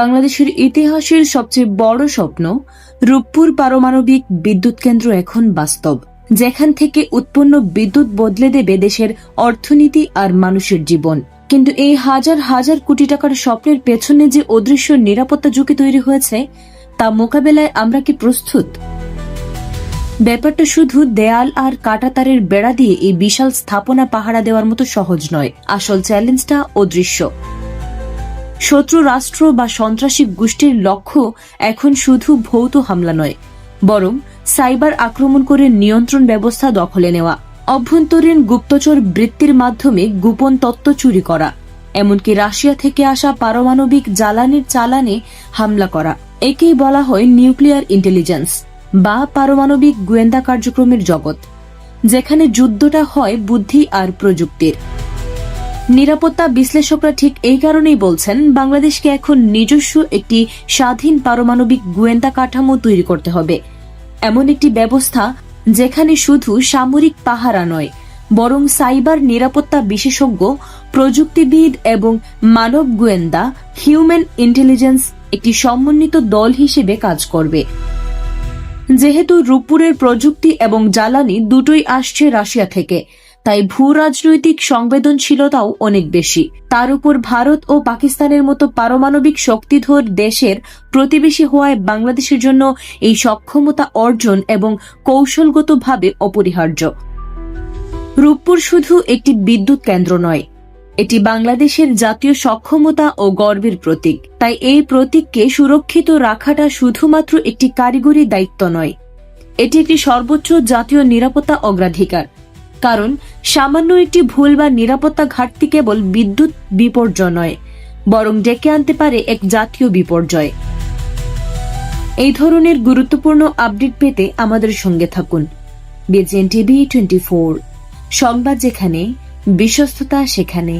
বাংলাদেশের ইতিহাসের সবচেয়ে বড় স্বপ্ন রূপপুর পারমাণবিক বিদ্যুৎ কেন্দ্র এখন বাস্তব, যেখান থেকে উৎপন্ন বিদ্যুৎ বদলে দেবে দেশের অর্থনীতি আর মানুষের জীবন। কিন্তু এই হাজার হাজার কোটি টাকার স্বপ্নের পেছনে যে অদৃশ্য নিরাপত্তা ঝুঁকি তৈরি হয়েছে, তা মোকাবেলায় আমরা কি প্রস্তুত? ব্যাপারটা শুধু দেয়াল আর কাটাতারের বেড়া দিয়ে এই বিশাল স্থাপনা পাহারা দেওয়ার মতো সহজ নয়, আসল চ্যালেঞ্জটা অদৃশ্য। শত্রু রাষ্ট্র বা সন্ত্রাসী গোষ্ঠীর লক্ষ্য এখন শুধু ভৌত হামলা নয়, বরং সাইবার আক্রমণ করে নিয়ন্ত্রণ ব্যবস্থা দখলে নেওয়া, অভ্যন্তরীণ গুপ্তচর বৃত্তির মাধ্যমে গোপন তত্ত্ব চুরি করা, এমনকি রাশিয়া থেকে আসা পারমাণবিক জ্বালানির চালানে হামলা করা। একেই বলা হয় নিউক্লিয়ার ইন্টেলিজেন্স বা পারমাণবিক গোয়েন্দা কার্যক্রমের জগৎ, যেখানে যুদ্ধটা হয় বুদ্ধি আর প্রযুক্তির। নিরাপত্তা বিশ্লেষকরা ঠিক এই কারণেই বলছেন, বাংলাদেশকে এখন নিজস্ব একটি স্বাধীন পারমাণবিক গোয়েন্দা কাঠামো তৈরি করতে হবে। এমন একটি ব্যবস্থা যেখানে শুধু সামরিক পাহারা নয়, বরং সাইবার নিরাপত্তা বিশেষজ্ঞ, প্রযুক্তিবিদ এবং মানব গোয়েন্দা, হিউম্যান ইন্টেলিজেন্স একটি সমন্বিত দল হিসেবে কাজ করবে। যেহেতু রূপপুরের প্রযুক্তি এবং জ্বালানি দুটোই আসছে রাশিয়া থেকে তাই ভূ রাজনৈতিক সংবেদনশীলতাও অনেক বেশি। তার উপর ভারত ও পাকিস্তানের মতো পারমাণবিক শক্তিধর দেশের প্রতিবেশী হওয়ায় বাংলাদেশের জন্য এই সক্ষমতা অর্জন এবং কৌশলগতভাবে অপরিহার্য। রূপপুর শুধু একটি বিদ্যুৎ কেন্দ্র নয়, এটি বাংলাদেশের জাতীয় সক্ষমতা ও গর্বের প্রতীক। তাই এই প্রতীককে সুরক্ষিত রাখাটা শুধুমাত্র একটি কারিগরি দায়িত্ব নয়, এটি একটি সর্বোচ্চ জাতীয় নিরাপত্তা অগ্রাধিকার। কারণ সামান্য একটি ভুল বা নিরাপত্তা ঘাটতি কেবল বিদ্যুৎ বিপর্যয় নয়, বরং ডেকে আনতে পারে এক জাতীয় বিপর্যয়। এই ধরনের গুরুত্বপূর্ণ আপডেট পেতে আমাদের সঙ্গে থাকুন। বিজেন টিভি টোয়েন্টি ফোর সংবাদ যেখানে, বিশ্বস্ততা সেখানে।